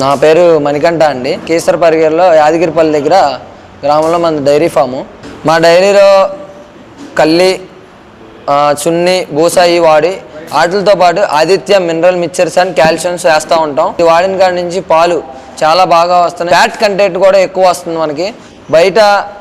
నా పేరు మణికంఠ అండి. కేసర పరిగెలో యాదగిరిపల్లి దగ్గర గ్రామంలో మన డైరీ ఫాము. మా డైరీలో కల్లి చున్ని బూసాయి వాడి వాటితో పాటు Aditya mineral mixtures and calciums వేస్తూ ఉంటాం. ఇది వాడిన కాడి నుంచి పాలు చాలా బాగా వస్తున్నాయి. ఫ్యాట్ కంటెంట్ కూడా ఎక్కువ వస్తుంది మనకి. బయట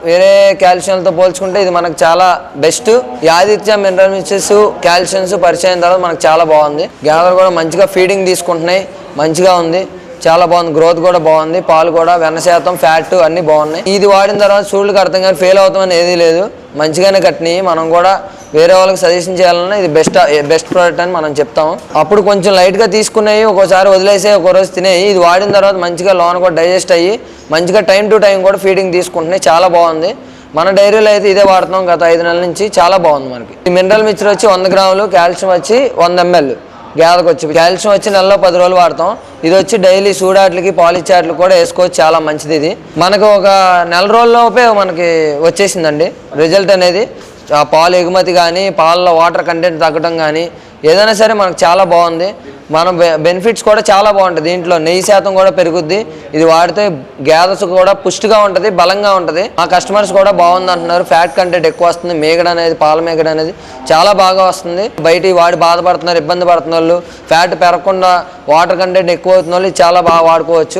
వేరే క్యాల్షియంతో పోల్చుకుంటే ఇది మనకు చాలా బెస్ట్. ఈ ఆదిత్య మినరల్ మిక్చర్స్ కాల్షియమ్స్ పరిచయం తర్వాత మనకు చాలా బాగుంది. గ్యాదర్ కూడా మంచిగా ఫీడింగ్ తీసుకుంటున్నాయి. మంచిగా ఉంది. చాలా బాగుంది. గ్రోత్ కూడా బాగుంది. పాలు కూడా వెన్న శాతం ఫ్యాట్ అన్ని బాగున్నాయి. ఇది వాడిన తర్వాత చూడలకు అర్థం కానీ ఫెయిల్ అవుతామని ఏదీ లేదు. మంచిగానే కట్టినాయి. మనం కూడా వేరే వాళ్ళకి సజెషన్ చేయాలన్నా ఇది బెస్ట్ బెస్ట్ ప్రోడక్ట్ అని మనం చెప్తాము. అప్పుడు కొంచెం లైట్గా తీసుకున్నాయి ఒక్కోసారి వదిలేసే ఒకరోజు తినేయి. ఇది వాడిన తర్వాత మంచిగా లోన్ కూడా డైజెస్ట్ అయ్యి మంచిగా టైం టు టైం కూడా ఫీడింగ్ తీసుకుంటున్నాయి. చాలా బాగుంది. మన డైరీలో అయితే ఇదే వాడుతున్నాం గత ఐదు నెలల నుంచి. చాలా బాగుంది మనకి. ఈ మినరల్ మిక్చర్ వచ్చి వంద గ్రాములు కాల్షియం వచ్చి వంద ఎంఎల్ గేదకు వచ్చి కాల్షియం వచ్చి నెలలో పది రోజులు వాడతాం. ఇది వచ్చి డైలీ సూడాట్లకి పాలిచాట్లకి కూడా వేసుకోవచ్చు. చాలా మంచిది ఇది. మనకు ఒక నెల రోజుల్లోపే మనకి వచ్చేసిందండి. రిజల్ట్ అనేది ఆ పాలు ఎగుమతి కానీ పాలలో వాటర్ కంటెంట్ తగ్గడం కానీ ఏదైనా సరే మనకు చాలా బాగుంది. మనం బెనిఫిట్స్ కూడా చాలా బాగుంటుంది. దీంట్లో నెయ్యి శాతం కూడా పెరుగుద్ది. ఇది వాడితే గ్యాదస్ కూడా పుష్టిగా ఉంటుంది బలంగా ఉంటుంది. మా కస్టమర్స్ కూడా బాగుంది అంటున్నారు ఫ్యాట్ కంటెంట్ ఎక్కువ వస్తుంది. మేగడ అనేది పాల మేగడ అనేది చాలా బాగా వస్తుంది. బయట వాడి బాధపడుతున్నారు ఇబ్బంది పడుతున్న వాళ్ళు. ఫ్యాట్ పెరగకుండా వాటర్ కంటెంట్ ఎక్కువ అవుతున్న వాళ్ళు చాలా బాగా వాడుకోవచ్చు.